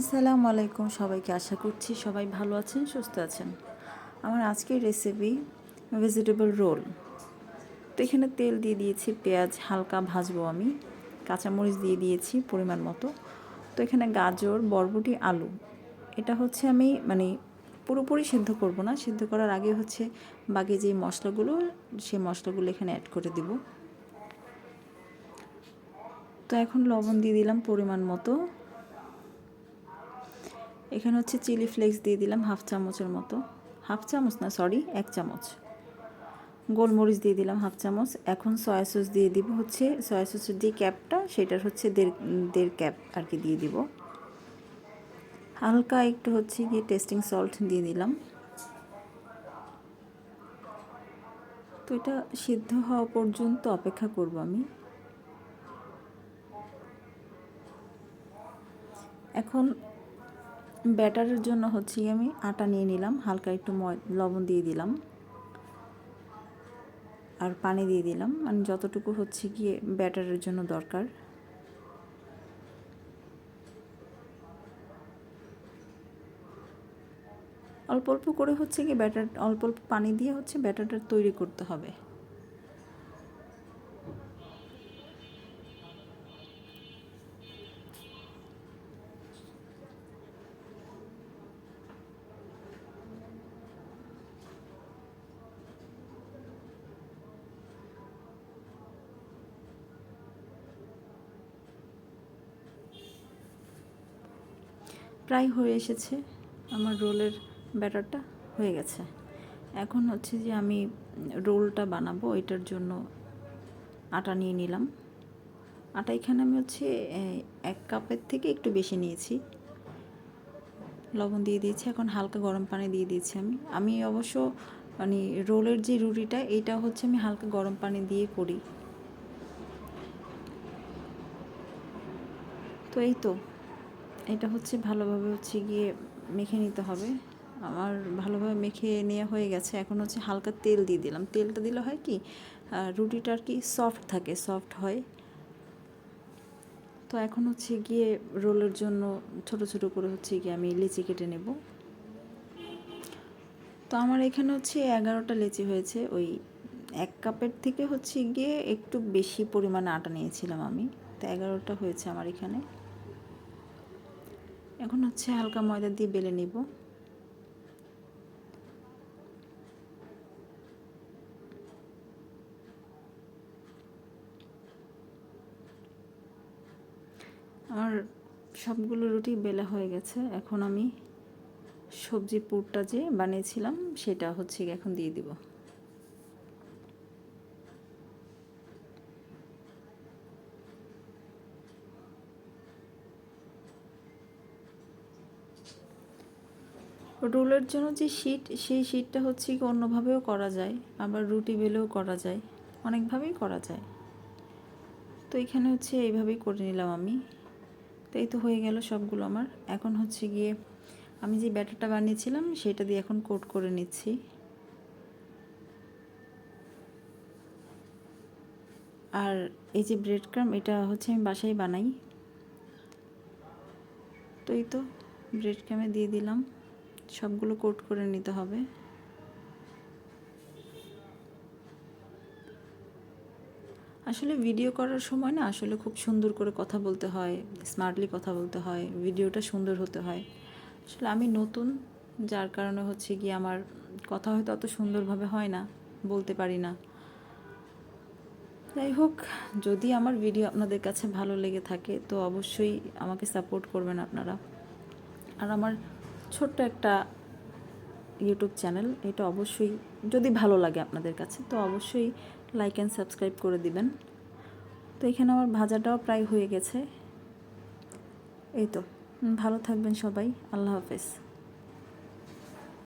আসসালামু আলাইকুম সবাইকে আশা করছি সবাই ভালো আছেন, সুস্থ আছেন। আমার আজকের রেসিপি ভেজিটেবল রোল তো এখানে তেল দিয়ে দিয়েছি পেঁয়াজ, হালকা ভাজবো আমি। কাঁচামরিচ দিয়ে দিয়েছি পরিমাণ মতো। তো এখানে গাজর, বরবটি, আলু। এটা হচ্ছে আমি মানে পুরোপুরি সেদ্ধ করব না। সিদ্ধ করার আগে হচ্ছে বাকি যে মশলাগুলো, সেই মশলাগুলো এখানে অ্যাড করে দিব। তো এখন লবণ দিয়ে দিলাম পরিমাণ মতো। এখানে হচ্ছে চিলি ফ্লেক্স দিয়ে দিলাম হাফ চামচের মতো। হাফ চামচ না, সরি, এক চামচ। গোলমরিচ দিয়ে দিলাম হাফ চামচ। এখন সয়া সস দিয়ে দিব হচ্ছে, সয়া সসের যে ক্যাপটা, সেটার হচ্ছে দেড় দেড় ক্যাপ আর কি দিয়ে দিব। হালকা একটু হচ্ছে গিয়ে টেস্টিং সল্ট দিয়ে দিলাম। তো এটা সিদ্ধ হওয়া পর্যন্ত অপেক্ষা করব আমি। এখন ব্যাটারের জন্য হচ্ছে আমি আটা নিয়ে নিলাম, হালকা একটু লবণ দিয়ে দিলাম। আর পানি দিয়ে দিলাম মানে যতটুকু হচ্ছে গিয়ে ব্যাটারের জন্য দরকার। অল্প অল্প করে হচ্ছে কি ব্যাটার, অল্প অল্প পানি দিয়ে হচ্ছে ব্যাটারটা তৈরি করতে হবে। প্রায় হয়ে এসেছে। আমার রোলের ব্যাটারটা হয়ে গেছে। এখন হচ্ছে যে আমি রোলটা বানাবো, এটার জন্য আটা নিয়ে নিলাম। আটা এখানে আমি হচ্ছে এক কাপের থেকে একটু বেশি নিয়েছি। লবণ দিয়ে দিয়েছি, এখন হালকা গরম পানি দিয়ে দিয়েছি আমি। আমি অবশ্য মানে রোলের যে রুটিটা এটা হচ্ছে আমি হালকা গরম পানি দিয়ে করি। তো এই তো। এটা হচ্ছে ভালোভাবে হচ্ছে গিয়ে মেখে নিতে হবে। আমার ভালোভাবে মেখে নেওয়া হয়ে গেছে। এখন হচ্ছে হালকা তেল দিয়ে দিলাম। তেলটা দিলে হয় কি রুটিটা আর কি সফট থাকে সফট হয়। তো এখন হচ্ছে গিয়ে রোলের জন্য ছোট ছোট করে হচ্ছে গিয়ে আমি লিচি কেটে নেব। তো আমার এখানে হচ্ছে এগারোটা লিচি হয়েছে। ওই এক কাপের থেকে হচ্ছে গিয়ে একটু বেশি পরিমাণে আটা নিয়েছিলাম আমি। তো এগারোটা হয়েছে আমার এখানে। এখন হচ্ছে হালকা ময়দা দিয়ে বেলে নিব। আমার সবগুলো রুটি বেলা হয়ে গেছে, এখন আমি সবজি পুরটা যে বানিয়েছিলাম সেটা হচ্ছে এখন দিয়ে দিব। রোলের জন্য যে শীট, সেই শীটটা হচ্ছে কি অন্যভাবেও করা যায়। আবার রুটি বেলেও করা যায়। অনেকভাবেই করা যায়। তো এখানে হচ্ছে এইভাবেই করে নিলাম আমি। তো এই তো হয়ে গেল সবগুলো আমার। এখন হচ্ছে গিয়ে আমি যে ব্যাটারটা বানিয়েছিলাম, সেটা দিয়ে এখন কোট করে নিচ্ছি। আর এই যে ব্রেড ক্রাম, এটা হচ্ছে আমি বাসায় বানাই। তো এই তো ব্রেড ক্রামে দিয়ে দিলাম। সবগুলো কোট করে নিতে হবে। আসলে ভিডিও করার সময় না আসলে খুব সুন্দর করে কথা বলতে হয় স্মার্টলি কথা বলতে হয় ভিডিওটা সুন্দর হতে হয়। আসলে আমি নতুন, যার কারণে হচ্ছে গিয়ে আমার কথা হয়তো অত সুন্দরভাবে হয় না, বলতে পারি না। যাই হোক, যদি আমার ভিডিও আপনাদের কাছে ভালো লেগে থাকে তো অবশ্যই আমাকে সাপোর্ট করবেন আপনারা। আর আমার ছোট্ট একটা ইউটিউব চ্যানেল এটা অবশ্যই যদি ভালো লাগে আপনাদের কাছে, তো অবশ্যই লাইক অ্যান্ড সাবস্ক্রাইব করে দিবেন। তো এখানে আমার ভাজাটাও প্রায় হয়ে গেছে। এই তো, ভালো থাকবেন সবাই, আল্লাহ হাফেজ।